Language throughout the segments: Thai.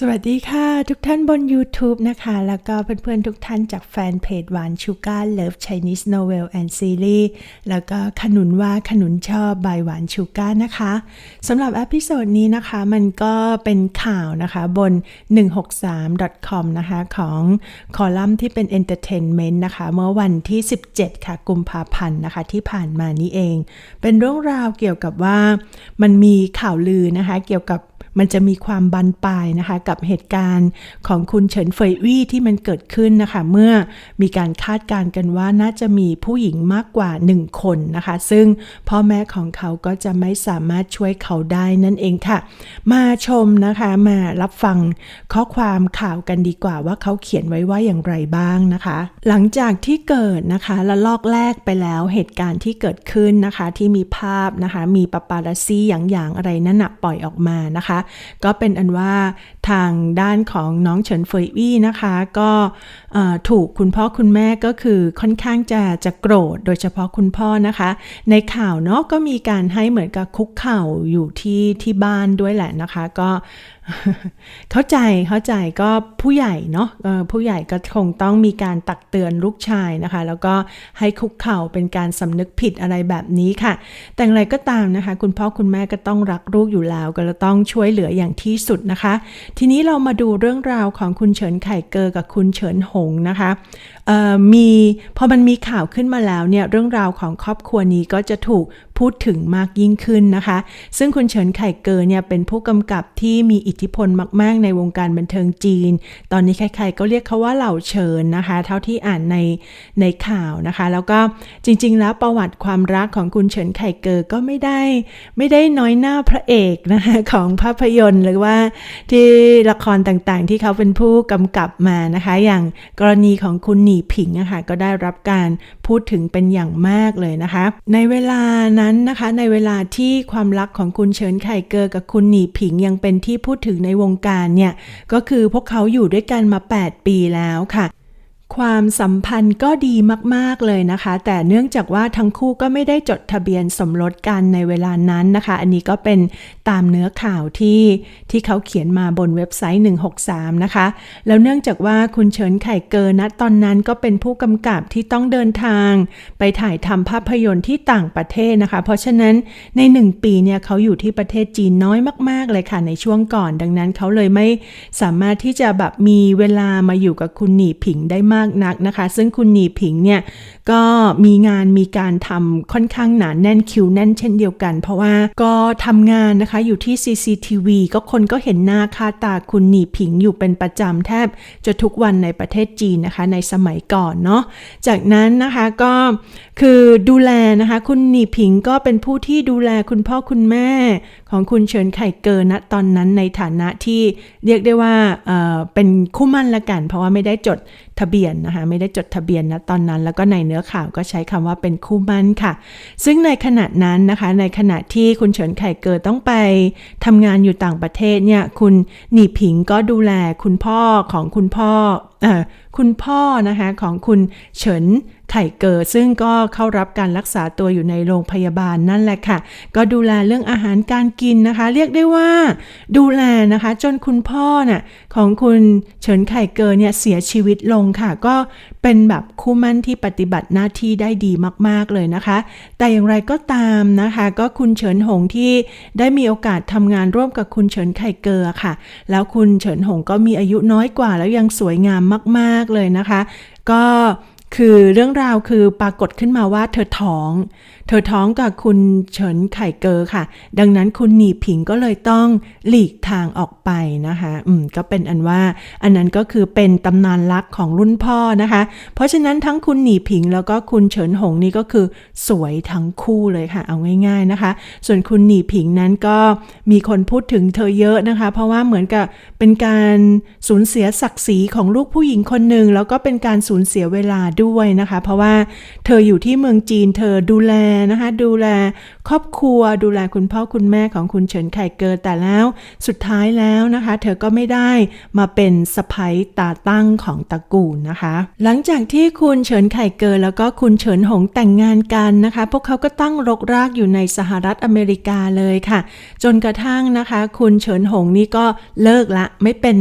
สวัสดีค่ะทุกท่านบน YouTube นะคะ แล้วก็เพื่อนๆทุกท่านจากแฟนเพจหวานชูการ์เลิฟ Chinese Novel and Series แล้วก็ขนุนว่าขนุนชอบบายหวานชูการ์นะคะสำหรับอพิโซดนี้นะคะมันก็เป็นข่าวนะคะบน 163.com นะคะของคอลัมน์ที่เป็น Entertainment นะคะ เมื่อวันที่ 17 ค่ะกุมภาพันธ์นะคะที่ผ่านมานี้เอง เป็นเรื่องราวเกี่ยวกับว่ามันมีข่าวลือนะคะเกี่ยวกับ มันจะมีความบันปลายนะคะ กับเหตุการณ์ของคุณเฉินเฟยวี่ที่มันเกิดขึ้นนะคะ เมื่อมีการคาดการณ์กันว่าน่าจะมีผู้หญิงมากกว่า 1 คนนะคะ ซึ่งพ่อแม่ของเขาก็จะไม่สามารถช่วยเขาได้นั่นเองค่ะ มาชมนะคะมารับฟังข้อความข่าวกันดีกว่าว่าเขาเขียนไว้ว่าอย่างไรบ้างนะคะ หลังจากที่เกิดนะคะละลอกแรกไปแล้วเหตุการณ์ที่เกิดขึ้นนะคะที่มีภาพนะคะมีปาปาราซี่อย่างๆอะไรนั่นนะปล่อยออกมานะคะก็เป็นอันว่า ทางด้านของน้องเฉินเฟยวี่นะคะ ก็ถูกคุณพ่อคุณแม่ก็คือค่อนข้างจะจะโกรธโดยเฉพาะคุณพ่อนะคะ ในข่าวเนาะก็มีการให้เหมือนกับคุกเข่าอยู่ที่ที่บ้านด้วยแหละนะคะ ก็เข้าใจเข้าใจก็ผู้ใหญ่เนาะผู้ใหญ่ก็คงต้องมีการตักเตือนลูกชายนะคะ แล้วก็ให้คุกเข่าเป็นการสำนึกผิดอะไรแบบนี้ค่ะ แต่อย่างไรก็ตามนะคะ คุณพ่อคุณแม่ก็ต้องรักลูกอยู่แล้ว ก็ต้องช่วยเหลืออย่างที่สุดนะคะทีนี้เรามาดูเรื่องราวของคุณเฉินไข่เกอกับคุณเฉินหงนะคะมีพอมันมีข่าวขึ้นมาแล้วเนี่ยเรื่องราวของครอบครัวนี้ก็จะถูก พูดถึงมากยิ่งขึ้นนะคะ ซึ่งคุณเฉินไข่เกอเนี่ยเป็นผู้กำกับที่มีอิทธิพลมาก ๆ ในวงการบันเทิงจีน ตอนนี้ใครๆก็เรียกเขาว่าเหล่าเฉินนะคะ เท่าที่อ่านในในข่าวนะคะ แล้วก็จริง ๆ แล้วประวัติความรักของคุณเฉินไข่เกอก็ไม่ได้ ไม่ได้น้อยหน้าพระเอกนะคะของภาพยนตร์หรือว่าที่ละครต่างๆ ที่เขาเป็นผู้กำกับมานะคะ อย่างกรณีของคุณหนีผิงนะคะก็ได้รับการพูดถึงเป็นอย่างมากเลยนะคะ ในเวลานั้นนะคะในเวลาที่ความรักของคุณเฉินไข่เกอกับคุณหนีผิงยังเป็นที่พูดถึงในวงการเนี่ยก็คือพวกเขาอยู่ด้วยกันมา 8 ปีแล้วค่ะ ความสัมพันธ์ก็ดีมากๆเลยนะคะ แต่เนื่องจากว่าทั้งคู่ก็ไม่ได้จดทะเบียนสมรสกันในเวลานั้นนะคะ อันนี้ก็เป็นตามเนื้อข่าวที่ที่เขาเขียนมาบนเว็บไซต์ 163 นะคะ แล้วเนื่องจากว่าคุณเฉินไข่เกินนะตอนนั้นก็เป็นผู้กำกับที่ต้องเดินทาง ไปถ่ายทำภาพยนตร์ที่ต่างประเทศนะคะ เพราะฉะนั้นใน 1 ปีเนี่ยเขาอยู่ที่ประเทศจีนน้อยมาก ๆ เลยค่ะในช่วงก่อน ดังนั้นเขาเลยไม่สามารถที่จะแบบมีเวลามาอยู่กับคุณหนีผิงได้มากนักนะคะ ซึ่งคุณหนีผิงเนี่ยก็มีงานมีการทำค่อนข้างหนาแน่นคิวแน่นเช่นเดียวกัน เพราะว่าก็ทำงานนะคะอยู่ที่ CCTV ก็คนก็เห็นหน้าค่าตาคุณหนีผิงอยู่เป็นประจำแทบจะทุกวันในประเทศจีนนะคะในสมัยก่อนเนาะจากนั้นนะคะก็คือดูแลนะคะคุณหนีผิงก็เป็นผู้ที่ดูแลคุณพ่อคุณแม่ของคุณเฉินไข่เกินนะตอนนั้นในฐานะที่เรียกได้ว่าเเป็นคู่มั่นละกัน เพราะว่าไม่ได้จด ทะเบียนนะคะไม่ได้จดทะเบียนนะตอนนั้น แล้วก็ในเนื้อข่าวก็ใช้คำว่าเป็นคู่มั่นค่ะ ซึ่งในขณะนั้นนะคะในขณะที่คุณเฉินไข่เกิดต้องไปทำงานอยู่ต่างประเทศเนี่ยคุณหนีผิงก็ดูแลคุณพ่อของคุณพ่ออคุณพ่อนะคะของคุณเฉิน ไข่เกิดซึ่งก็เข้ารับการรักษาตัวอยู่ในโรงพยาบาลนั่นแหละค่ะ ก็ดูแลเรื่องอาหารการกินนะคะ เรียกได้ว่า ดูแลนะคะจนคุณพ่อน่ะของคุณเฉินไข่เกิดเนี่ยเสียชีวิตลงค่ะ ก็เป็นแบบคู่มั่นที่ปฏิบัติหน้าที่ได้ดีมาก ๆ เลยนะคะ แต่อย่างไรก็ตามนะคะ ก็คุณเฉินหงที่ได้มีโอกาสทำงานร่วมกับคุณเฉินไข่เกอค่ะ แล้วคุณเฉินหงก็มีอายุน้อยกว่าแล้วยังสวยงามมาก ๆ เลยนะคะ ก็ คือเรื่องราวคือปรากฏขึ้นมาว่าเธอท้อง เธอท้องกับคุณเฉินไข่เกอค่ะ ดังนั้นคุณหนีผิงก็เลยต้องหลีกทางออกไปนะคะ อืม ก็เป็นอันว่า อันนั้นก็คือเป็นตำนานรักของรุ่นพ่อนะคะ เพราะฉะนั้นทั้งคุณหนีผิงแล้วก็คุณเฉินหงนี่ก็คือสวยทั้งคู่เลยค่ะ เอาง่าย ๆนะคะ ส่วนคุณหนีผิงนั้นก็มีคนพูดถึงเธอเยอะนะคะ เพราะว่าเหมือนกับเป็นการสูญเสียศักดิ์ศรีของลูกผู้หญิงคนหนึ่งแล้วก็เป็นการสูญเสียเวลาด้วยนะคะ เพราะว่าเธออยู่ที่เมืองจีนเธอดูแลนะคะ ดูแลครอบครัว ดูแลคุณพ่อคุณแม่ของคุณเฉินไข่เกิดแต่แล้ว สุดท้ายแล้วนะคะ เธอก็ไม่ได้มาเป็นสะพ้ยตาตั้งของตระกูลนะคะ หลังจากที่คุณเฉินไข่เกิดแล้วก็คุณเฉินหงแต่งงานกันนะคะ พวกเขาก็ตั้งรกรากอยู่ในสหรัฐอเมริกาเลยค่ะ จนกระทั่งนะคะ คุณเฉินหงนี่ก็เลิกละไม่เป็น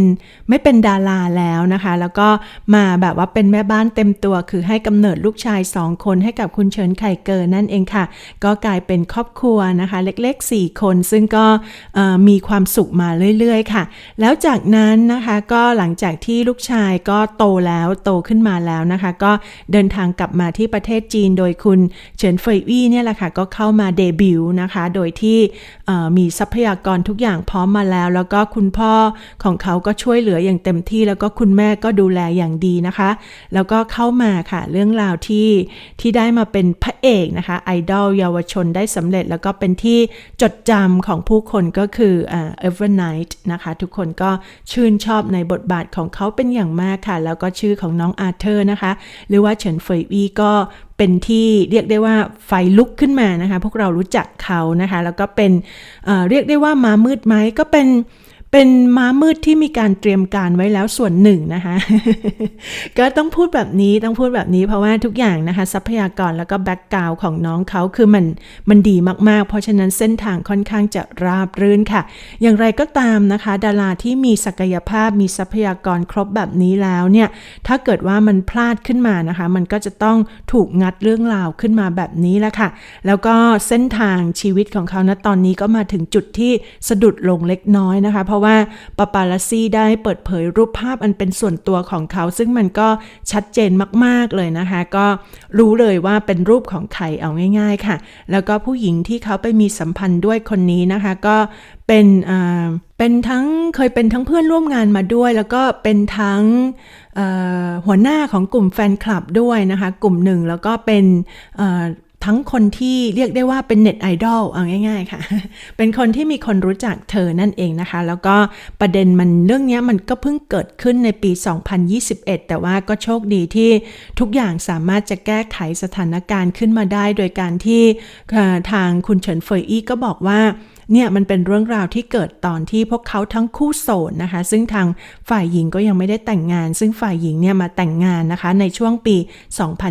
ไม่เป็นดาราแล้วนะคะ แล้วก็มาแบบว่าเป็นแม่บ้านเต็มตัวคือให้กำเนิดลูกชายสองคนให้กับคุณเฉินไข่เกินนั่นเองค่ะ ก็กลายเป็นครอบครัวนะคะ เล็กๆ 4 คนซึ่งก็มีความสุขมาเรื่อยๆ ค่ะ แล้วจากนั้นนะคะก็หลังจากที่ลูกชายก็โตแล้วโตขึ้นมาแล้วนะคะ ก็เดินทางกลับมาที่ประเทศจีนโดยคุณเฉินเฟยวี่เนี่ยแหละค่ะ ก็เข้ามาเดบิวต์นะคะ โดยที่มีทรัพยากรทุกอย่างพร้อมมาแล้ว แล้วก็คุณพ่อของเขาก็ช่วยเหลืออย่างเต็มที่ แล้วก็คุณแม่ก็ดูแลอย่างดีนะคะ แล้วก็เข้ามาค่ะเรื่องราวที่ที่ได้มาเป็นพระเอกนะคะไอดอลเยาวชนได้สำเร็จ แล้วก็เป็นที่จดจำของผู้คนก็คือเอ่อ Evernight นะคะ ทุกคนก็ชื่นชอบในบทบาทของเขาเป็นอย่างมากค่ะ แล้วก็ชื่อของน้องอาร์เธอร์นะคะ หรือว่าเฉินเฟยวีก็เป็นที่เรียกได้ว่าไฟลุกขึ้นมานะคะ พวกเรารู้จักเขานะคะ แล้วก็เป็นเอ่อเรียกได้ว่ามามืดไหมก็เป็น เป็นม้ามืดที่มีการเตรียมการไว้แล้วส่วนหนึ่งนะคะก็ต้องพูดแบบนี้ต้องพูดแบบนี้เพราะว่าทุกอย่างนะคะ ทรัพยากรแล้วก็แบ็กกราวของน้องเขาคือมันมันดีมากๆ เพราะฉะนั้นเส้นทางค่อนข้างจะราบรื่นค่ะ อย่างไรก็ตามนะคะ ดาราที่มีศักยภาพมีทรัพยากรครบแบบนี้แล้วเนี่ยถ้าเกิดว่ามันพลาดขึ้นมานะคะ มันก็จะต้องถูกงัดเรื่องราวขึ้นมาแบบนี้แหละค่ะ แล้วก็เส้นทางชีวิตของเขาณตอนนี้ก็มาถึงจุดที่สะดุดลงเล็กน้อยนะคะ เพราะว่าปาปาลัสซี่ได้เปิดเผยรูปภาพอันเป็นส่วนตัวของเขา ซึ่งมันก็ชัดเจนมากๆเลยนะคะ ก็รู้เลยว่าเป็นรูปของใครเอาง่าย ๆค่ะ แล้วก็ผู้หญิงที่เขาไปมีสัมพันธ์ด้วยคนนี้นะคะ ก็เป็นอ่าเป็นทั้งเคยเป็นทั้งเพื่อนร่วมงานมาด้วย แล้วก็เป็นทั้งหัวหน้าของกลุ่มแฟนคลับด้วยนะคะ กลุ่มหนึ่งแล้วก็เป็น ทั้งคนที่เรียกได้ว่าเป็นเน็ตไอดอลเอาง่าย ๆ ค่ะ เป็นคนที่มีคนรู้จักเธอนั่นเองนะคะ แล้วก็ประเด็นมันเรื่องนี้มันก็เพิ่งเกิดขึ้นในปี 2021 แต่ว่าก็โชคดีที่ทุกอย่างสามารถจะแก้ไขสถานการณ์ขึ้นมาได้ โดยการที่ทางคุณเฉินเฟยอี้ก็บอกว่าเนี่ยมันเป็นเรื่องราวที่เกิดตอนที่พวกเขาทั้งคู่โสดนะคะ ซึ่งทางฝ่ายหญิงก็ยังไม่ได้แต่งงาน ซึ่งฝ่ายหญิงเนี่ยมาแต่งงานนะคะ ในช่วงปี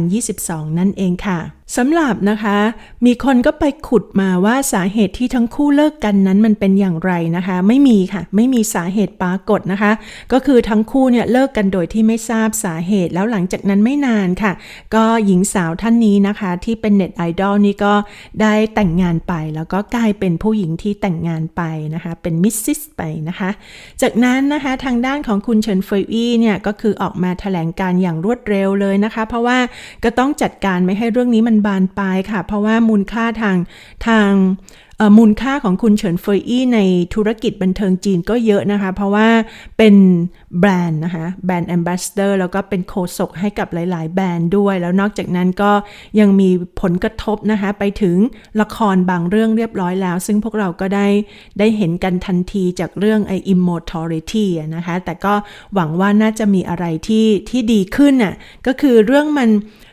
2022 นั่นเองค่ะสำหรับนะคะ มีคนก็ไปขุดมาว่าสาเหตุที่ทั้งคู่เลิกกันนั้นมันเป็นอย่างไรนะคะ ไม่มีค่ะ ไม่มีสาเหตุปรากฏนะคะ ก็คือทั้งคู่เนี่ยเลิกกันโดยที่ไม่ทราบสาเหตุแล้วหลังจากนั้นไม่นานค่ะ ก็หญิงสาวท่านนี้นะคะ ที่เป็นเน็ตไอดอลนี่ก็ได้แต่งงานไป แล้วก็กลายเป็นผู้หญิงที่แต่งงานไปนะคะ เป็นมิสซิสไปนะคะ จากนั้นนะคะทางด้านของคุณเฉินเฟยอี้เนี่ยก็คือออกมาแถลงการอย่างรวดเร็วเลยนะคะ เพราะว่าก็ต้องจัดการไม่ให้เรื่องนี้มันบานปลายค่ะ เพราะว่ามูลค่าทางทางมูลค่าของคุณเฉินเฟยอี้ในธุรกิจบันเทิงจีนก็เยอะนะคะ เพราะว่าเป็นแบรนด์นะคะแบรนด์แอมบาสเดอร์แล้วก็เป็นโคศกให้กับหลาย ๆ แบรนด์ด้วย แล้วนอกจากนั้นก็ยังมีผลกระทบนะคะไปถึงละครบางเรื่องเรียบร้อยแล้ว ซึ่งพวกเราก็ได้ได้เห็นกันทันทีจากเรื่องไอ immortality อะนะคะ แต่ก็หวังว่าน่าจะมีอะไรที่ที่ดีขึ้นน่ะก็คือเรื่องมัน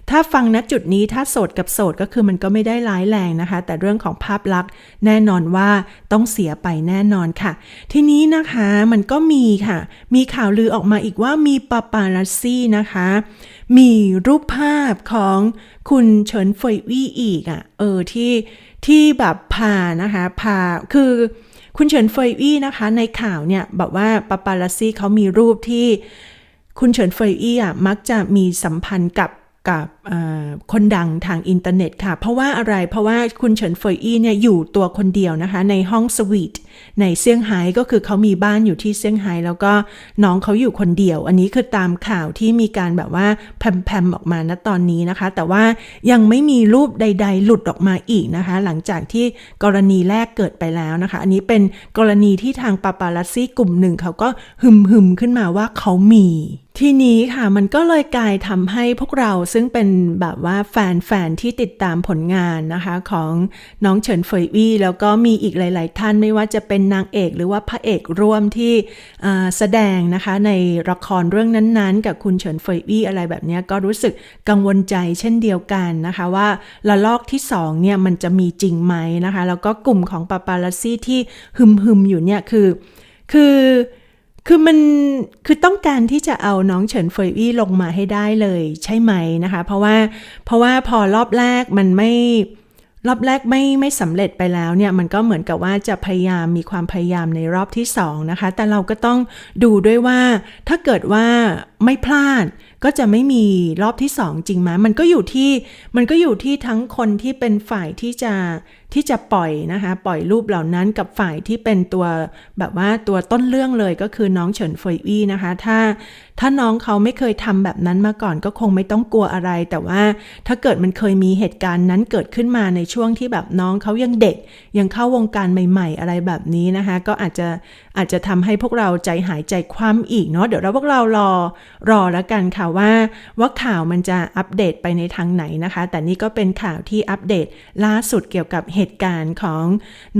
ถ้าฟังณจุดนี้ถ้าโสดกับโสดก็คือมันก็ไม่ได้ร้ายแรงนะคะ แต่เรื่องของภาพลักษณ์แน่นอนว่าต้องเสียไปแน่นอนค่ะ ทีนี้นะคะมันก็มีค่ะ มีข่าวลือออกมาอีกว่ามีปาปารัสซี่นะคะ มีรูปภาพของคุณเฉินเฟยวี่อีกอะ่ะเออที่ที่แบบพานะคะพาคือคุณเฉินเฟยอี้นะคะ ในข่าวเนี่ยบอกว่าปาปารัสซี่เขามีรูปที่คุณเฉินเฟยอี้อะมักจะมีสัมพันธ์กับ กับคนดังทางอินเทอร์เน็ตค่ะ เพราะว่าอะไรเพราะว่าคุณเฉินเฟยอี้เนี่ยอยู่ตัวคนเดียวนะคะ ในห้องสวีทในเซี่ยงไฮ้ก็คือเขามีบ้านอยู่ที่เซี่ยงไฮ้แล้วก็น้องเขาอยู่คนเดียว อันนี้คือตามข่าวที่มีการแบบว่าแพมๆออกมาณตอนนี้นะคะ แต่ว่ายังไม่มีรูปใด ๆ หลุดออกมาอีกนะคะ หลังจากที่กรณีแรกเกิดไปแล้วนะคะ อันนี้เป็นกรณีที่ทางปาปาลัสซี่กลุ่มหนึ่งเขาก็หึมๆขึ้นมาว่าเขามี ทีนี้ค่ะมันก็เลยกลายทำให้พวกเราซึ่งเป็นแบบว่าแฟนๆที่ติดตามผลงานนะคะของน้องเฉินเฟยวี่แล้วก็มีอีกหลาย ๆ ท่านไม่ว่าจะเป็นนางเอกหรือว่าพระเอกร่วมที่แสดงนะคะในละครเรื่องนั้นๆ กับคุณเฉินเฟยวี่อะไรแบบนี้ก็รู้สึกกังวลใจเช่นเดียวกันนะคะว่าละลอกที่สองเนี่ยมันจะมีจริงไหมนะคะแล้วก็กลุ่มของปาปาลัสซี่ที่ฮึมๆอยู่เนี่ยคือคือ คือมันคือต้องการที่จะเอาน้องเฉินเฟยวี่ลงมาให้ได้เลยใช่ไหมนะคะ เพราะว่าเพราะว่าพอรอบแรกมันไม่รอบแรกไม่ไม่สำเร็จไปแล้วเนี่ยมันก็เหมือนกับว่าจะพยายามมีความพยายามในรอบที่สองนะคะ แต่เราก็ต้องดูด้วยว่าถ้าเกิดว่าไม่พลาด ก็จะไม่มีรอบที่สองจริงไหมมันก็อยู่ที่มันก็อยู่ที่ทั้งคนที่เป็นฝ่ายที่จะที่จะปล่อยนะคะปล่อยรูปเหล่านั้นกับฝ่ายที่เป็นตัวแบบว่าตัวต้นเรื่องเลยก็คือน้องเฉินเฟยอี้นะคะ ถ้าถ้าน้องเขาไม่เคยทำแบบนั้นมาก่อนก็คงไม่ต้องกลัวอะไร แต่ว่าถ้าเกิดมันเคยมีเหตุการณ์นั้นเกิดขึ้นมาในช่วงที่แบบน้องเขายังเด็ก ยังเข้าวงการใหม่ ๆ อะไรแบบนี้นะคะ ก็อาจจะอาจจะทำให้พวกเราใจหายใจคว่ำอีกเนาะเดี๋ยวเราพวกเรารอรอแล้วกันค่ะว่าว่าข่าวมันจะอัปเดตไปในทางไหนนะคะ แต่นี่ก็เป็นข่าวที่อัปเดตล่าสุดเกี่ยวกับเหตุการณ์ของ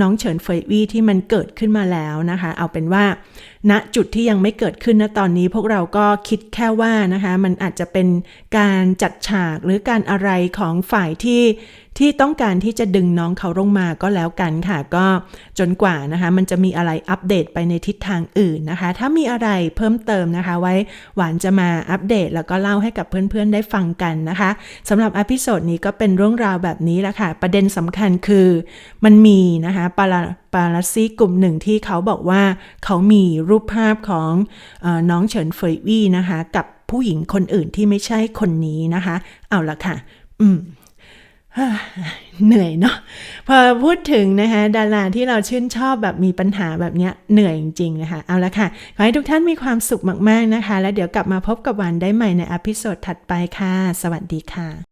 น้องเฉินเฟยวี่ที่มันเกิดขึ้นมาแล้วนะคะ เอาเป็นว่า ณจุดที่ยังไม่เกิดขึ้นนะตอนนี้พวกเราก็คิดแค่ว่านะคะมันอาจจะเป็นการจัดฉากหรือการอะไรของฝ่ายที่ที่ต้องการที่จะดึงน้องเขาลงมาก็แล้วกันค่ะ ก็จนกว่านะคะ มันจะมีอะไรอัปเดตไปในทิศทางอื่นนะคะ ถ้ามีอะไรเพิ่มเติมนะคะ ไว้หวานจะมาอัปเดต แล้วก็เล่าให้กับเพื่อนๆได้ฟังกันนะคะสำหรับอพิโซดนี้ก็เป็นเรื่องราวแบบนี้แหละค่ะ ประเด็นสำคัญคือมันมีนะคะปารา ปาลัสซีกลุ่มหนึ่งที่เขาบอกว่าเขามีรูปภาพของอน้องเฉินเฟยวี่นะคะ กับผู้หญิงคนอื่นที่ไม่ใช่คนนี้นะคะ เอาละค่ะ อืมเหนื่อยเนาะพอพูดถึงนะคะดาราที่เราชื่นชอบแบบมีปัญหาแบบเนี้ยเหนื่อยจริงๆนะคะ เอาละค่ะ ขอให้ทุกท่านมีความสุขมากๆนะคะ แล้วเดี๋ยวกลับมาพบกับวันได้ใหม่ในอพิโซดถัดไปค่ะ สวัสดีค่ะ